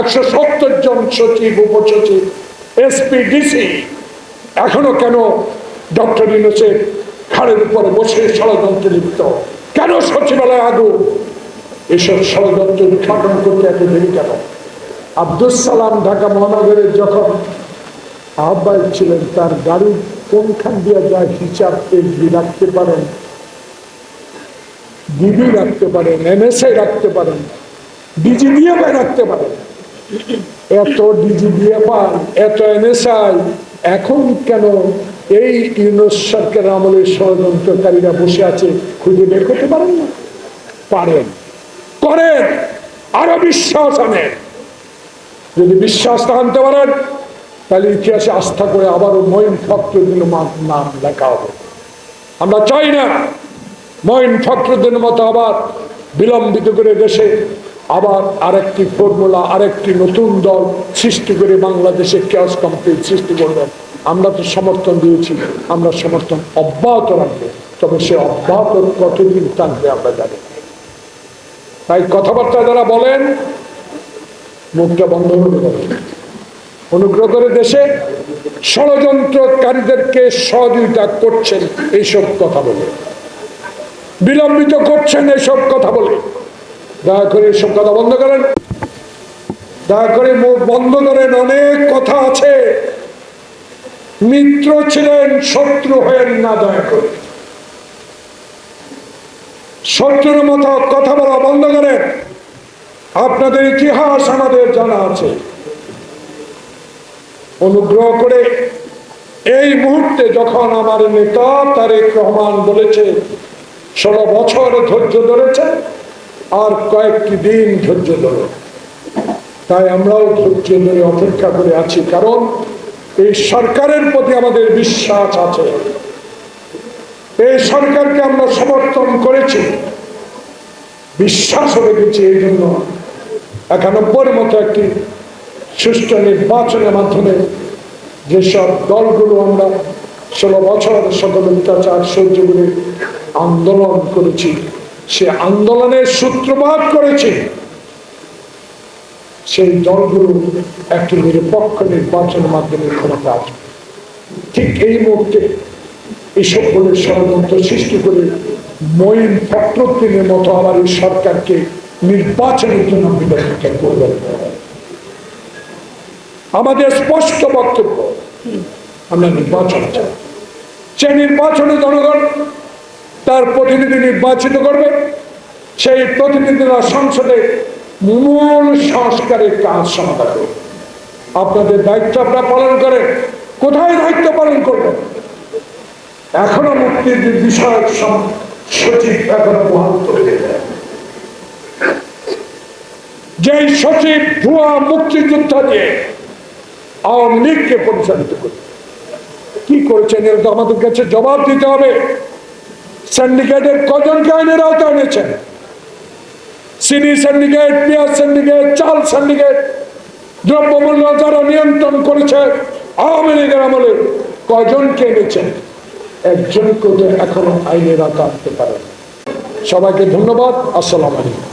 একশো সত্তর জন সচিব, উপসচিব এসপি ডিসি, এখনও কেন ডক্টর ইউনুসের ঘাড়ের উপরে বসে ষড়যন্ত্রে লিপ্ত? কেন সচিবালয় আগুন? এসব ষড়যন্ত্র উদ্ঘাটন করতে এত দেরি কেন? আব্দুল সালাম ঢাকা মহানগরের যখন আহ্বায়ক ছিলেন, তার গাড়ির কোনখান দিয়ে যায় হিসাব এসবি রাখতে পারেন? ডিবি রাখতে পারেন, এনএসআই রাখতে পারেন, ডিজি দিয়ে রাখতে পারেন। এত ডিজি দিয়ে পান এত এনএসআই এখন কেন এই ইউনুস আমলের ষড়যন্ত্রকারীরা বসে আছে খুঁজে বের করতে পারেন না? পারেন। করেন। আরও বিশ্বাস আনেন। যদি বিশ্বাস আনতে পারেন, তাহলে ইতিহাসে আস্থা করে আবারও মহিন ফখরুদ্দিন নাম লেখা হবে। আমরা চাই না মহিন ফখরুদ্দিন মতো আবার বিলম্বিত করে দেশে আবার আরেকটি ফর্মুলা, আরেকটি নতুন দল সৃষ্টি করে বাংলাদেশে ক্যাশ কমপ্লিট সৃষ্টি করবেন আমরা তো সমর্থন দিয়েছি, আমরা সমর্থন অব্যাহত রাখব, তবে সে অব্যাহত কতদিন থাকবে আমরা জানি তাই কথাবার্তা যারা বলেন, মুখটা বন্ধ করে দেবেন অনুগ্রহ করে দেশে ষড়যন্ত্রকারীদেরকে সহযোগিতা করছেন, এইসব কথা বলে। বিলম্বিত করছেন, এইসব কথা বলে। দয়া করে এইসব কথা বন্ধ করেন। দয়া করে মুখ বন্ধ করেন, অনেক কথা আছে। মিত্র ছিলেন, শত্রু হয়েন না দয়া করে। শত্রুর মতো কথা বলা বন্ধ করেন। আপনাদের ইতিহাস আমাদের জানা আছে। অনুগ্রহ করে এই মুহূর্তে যখন আমার নেতা তারেক রহমান বলেছে, ষোলো বছর ধৈর্য ধরেছে আর কয়েকটি দিন ধৈর্য ধরে। তাই আমরাও ধৈর্য ধরে অপেক্ষা করে আছি, কারণ এই সরকারের প্রতি আমাদের বিশ্বাস আছে। এই সরকারকে আমরা সমর্থন করেছি বিশ্বাস রেখেছি এই জন্য। একানব্বইয়ের মতো একটি সুষ্ঠু নির্বাচনের মাধ্যমে যেসব দলগুলো আমরা ষোলো বছর সকল অত্যাচার সহ্য করে আন্দোলন করেছি সে আন্দোলনের সূত্রপাত করেছে। সেই দলগুলো একটি নিরপেক্ষ নির্বাচনের মাধ্যমে ক্ষমতা আসবে। ঠিক এই মুহূর্তে এসব বলে ষড়যন্ত্র সৃষ্টি করে মঈন ফখরুদ্দিনের মতো আবার এই সরকারকে নির্বাচনের জন্য বিবেচিত করবেন আমাদের স্পষ্ট বক্তব্য, আমরা নির্বাচন চাই সে নির্বাচনে জনগণ তার প্রতিনিধি নির্বাচিত করবে। সেই প্রতিনিধিরা সংসদে মূল সংস্কারের কাজ সমাধান করবে। আপনাদের দায়িত্ব আপনারা পালন করেন কোথায় দায়িত্ব পালন করবেন এখনও মুক্তির বিষয়ক সচিব এখনও তৈরি যেই সচিব ভুয়া মুক্তিযোদ্ধা দিয়ে আওয়ামী লীগকে পরিচালিত করে কি করেছেন তো আমাদের কাছে জবাব দিতে হবে। সিন্ডিকেটের কজনকে আইনের আওতায় এনেছেন চিনি সিন্ডিকেট পেঁয়াজ সিন্ডিকেট চাল সিন্ডিকেট দ্রব্যমূল্য যারা নিয়ন্ত্রণ করেছে, আওয়ামী লীগের আমলে কজনকে এনেছেন একজনকে তো এখনও আইনের আওতা আনতে পারেন। সবাইকে ধন্যবাদ। আসসালাম আলাইকুম।